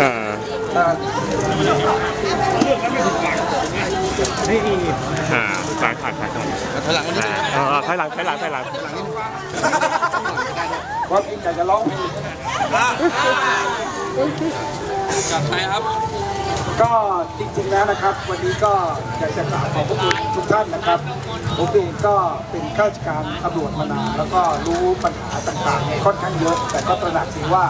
อ่าอ่าอ่าสายขาดสายขาดถอยหลังนิดนึงอ่าถอยหลังถอยหลังถอยหลังความจริงอยากจะร้องเพลงจากใครครับ ก็จริงๆแล้วนะครับ วันนี้ก็อยากจะกราบขอบพระคุณทุกท่านนะครับผมเองก็เป็นข้าราชการตำรวจมานานแล้วก็รู้ปัญหาต่างๆค่อนข้างเยอะ แต่ก็ตระหนักดีว่า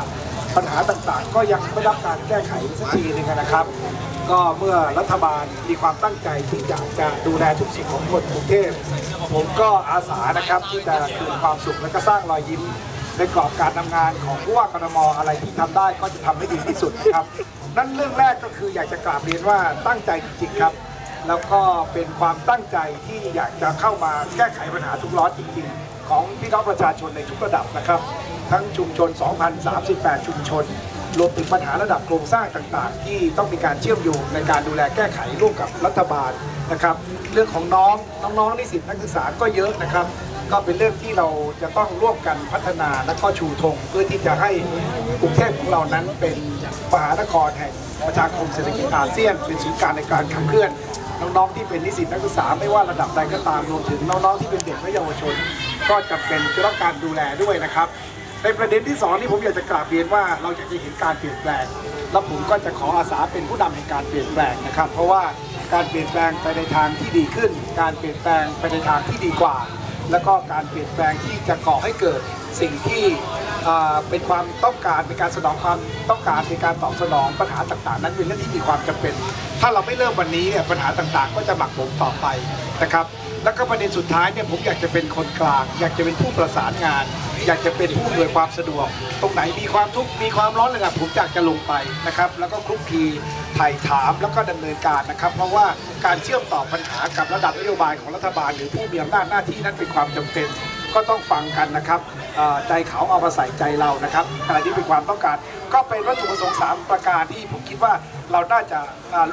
ปัญหาต่างๆ ก็ยังไม่รับการแก้ไขสักทีหนึงนะครับ ก็เมื่อรัฐบาลมีความตั้งใจที่อยากจะดูแลทุกสิ่งของคนกรุงเทพผมก็อาสานะครับที่จะคืนความสุขและก็สร้างรอยยิ้มในกรอบการทำงานของผู้ว่ากทมอะไรที่ทำได้ก็จะทำให้ดีที่สุดนะครับ นั่นเรื่องแรกก็คืออยากจะกราบเรียนว่าตั้งใจจริงๆครับ แล้วก็เป็นความตั้งใจที่อยากจะเข้ามาแก้ไขปัญหาทุกร้อนจริงๆ ของพี่น้องประชาชนในทุกระดับนะครับ ทั้งชุมชน 2,038 ชุมชน รวมถึงปัญหาระดับโครงสร้างต่างๆ ที่ต้องมีการเชื่อมโยงในการดูแลแก้ไขร่วมกับรัฐบาลนะครับ เรื่องของน้องน้องๆนิสิตนักศึกษาก็เยอะนะครับ ก็เป็นเรื่องที่เราจะต้องร่วมกันพัฒนาและก็ชูธงเพื่อที่จะให้กรุงเทพของเรานั้นเป็นมหานครแห่งประชาคมเศรษฐกิจอาเซียน เป็นศูนย์กลางในการขับเคลื่อน น้องๆที่เป็นนิสิตนักศึกษาไม่ว่าระดับใดก็ตามรวมถึงน้องๆที่เป็นเด็กและเยาวชน ก็จำเป็นจะต้องการดูแลด้วยนะครับ ในประเด็นที่สองที่ผมอยากจะกราบเรียนว่าเราอยากจะเห็นการเปลี่ยนแปลงและผมก็จะขออาสาเป็นผู้นำแห่งการเปลี่ยนแปลงนะครับ เพราะว่าการเปลี่ยนแปลงไปในทางที่ดีขึ้น การเปลี่ยนแปลงไปในทางที่ดีกว่า และก็การเปลี่ยนแปลงที่จะก่อให้เกิดสิ่งที่เป็นความต้องการเป็นการสนองความต้องการในการตอบสนองปัญหาต่างๆ นั้นเป็นเรื่องที่มีความจำเป็น ถ้าเราไม่เริ่มวันนี้เนี่ยปัญหาต่างๆ ก็จะหมักหมมต่อไปนะครับ แล้วก็ประเด็นสุดท้ายเนี่ยผมอยากจะเป็นคนกลาง อยากจะเป็นผู้ประสานงาน อยากจะเป็นผู้อำนวยความสะดวก ตรงไหนมีความทุกข์มีความร้อนระดับผมอยากจะลงไปนะครับ แล้วก็คลุกคลีไถ่ถามแล้วก็ดำเนินการนะครับ เพราะว่าการเชื่อมต่อปัญหากับระดับนโยบายของรัฐบาล หรือผู้มีอำนาจหน้าที่นั้นเป็นความจำเป็นก็ต้องฟังกันนะครับใจเขาเอามาใส่ใจเรานะครับอะไรที่เป็นความต้องการ ก็เป็นวัตถุประสงค์สามประการที่ผม คิดว่าเราน่าจะ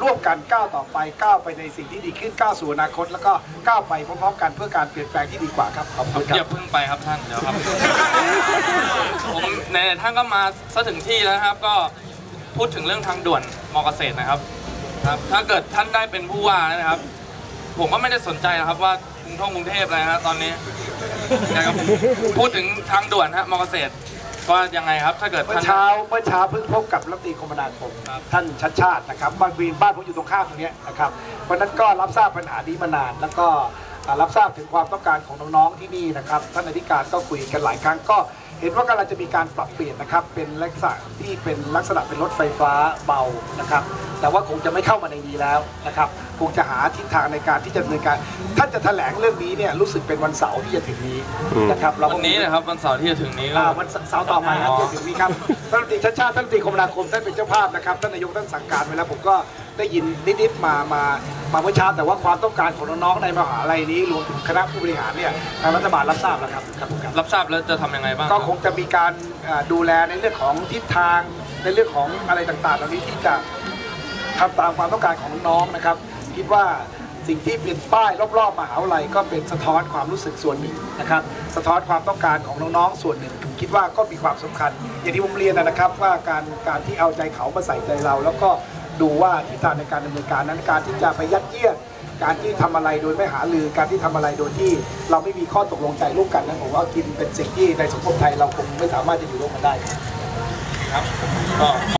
ร่วมกันก้าวต่อไปก้าวไปในสิ่งที่ดีขึ้นก้าวสู่อนาคต แล้วก็ก้าวไปพร้อมๆกันเพื่อการเปลี่ยนแปลงที่ดีกว่าครับขอบคุณครับอย่าเพิ่งไปครับท่านเดี๋ยวครับผมในท่านก็มาซะถึงที่แล้วครับ ก็พูดถึงเรื่องทางด่วนมอเกษตรนะครับครับ ถ้าเกิดท่านได้เป็นผู้ว่านะครับ ผมก็ไม่ได้สนใจนะครับว่ากรุงท่องกรุงเทพอะไรนะตอนนี้นะครับพูดถึงทางด่วนฮะมอเกษตร ว่ายังไงครับถ้าเกิดเมื่ท่าอนเช้าเมื่อเช้าเพิ่งพบกับรัฐมนตรีคมนาคม ครับ ท่านชัดชาตินะครับบ้านวีนบ้านผมอยู่ตรงข้ามตรงเนี้ยนะครับวันนั้นก็รับทราบปัญหานี้มานาน แล้วก็อ่า รับทราบถึงความต้องการของน้องๆที่นี่นะครับท่านอธิการก็คุยกันหลายครั้งก็เห็นว่ากำลังจะมีการปรับเปลี่ยนนะครับ เป็นลักษณะที่เป็นลักษณะเป็นรถไฟฟ้าเบานะครับ แต่ว่าคงจะไม่เข้ามาในนี้แล้วนะครับ คงจะหาทิศทางในการที่จะดำเนินการ ท่านจะแถลงเรื่องนี้เนี่ยรู้สึกเป็นวันเสาร์ที่จะถึงนี้นะครับเราก็วันนี้นะครับวันเสาร์ที่จะถึงนี้ก็ อ่าวันเสาร์ต่อไปครับที่จะถึงนี้ครับท่านรัฐมนตรีชาติชาติท่านรัฐมนตรีคมนาคมท่านเป็นเจ้าภาพนะครับท่านนายกท่านสั่งการไว้แล้วผมก็ได้ยินนิดๆมามา มาเมื่อเช้าแต่ว่าความต้องการของน้องๆในมหาลัยนี้รวมถึงคณะผู้บริหารเนี่ยทางรัฐบาลรับทราบแล้วครับครับผมครับรับทราบแล้วจะทำยังไงบ้าง ก็คงจะมีการอ่าดูแลในเรื่องของทิศทางในเรื่องของอะไรต่างๆเหล่านี้ที่จะทำตามความต้องการของน้องๆนะครับ คิดว่าสิ่งที่เป็นป้ายรอบๆมหาวิทยาลัยก็เป็นสะท้อนความรู้สึกส่วนหนึ่งนะครับ สะท้อนความต้องการของน้องๆส่วนหนึ่งผมคิดว่าก็มีความสำคัญ อย่างที่ผมเรียนนะครับว่าการการที่เอาใจเขามาใส่ใจเรา แล้วก็ ดูว่าทิศทางในการดำเนินการนั้นการที่จะไปยัดเยียดการที่ทำอะไรโดยไม่หาลือการที่ทำอะไรโดยที่เราไม่มีข้อตกลงใจร่วมกันนั้นผมว่ากินเป็นสิ่งที่ในสังคมไทยเราคงไม่สามารถจะอยู่ร่วมกันได้ครับครับก็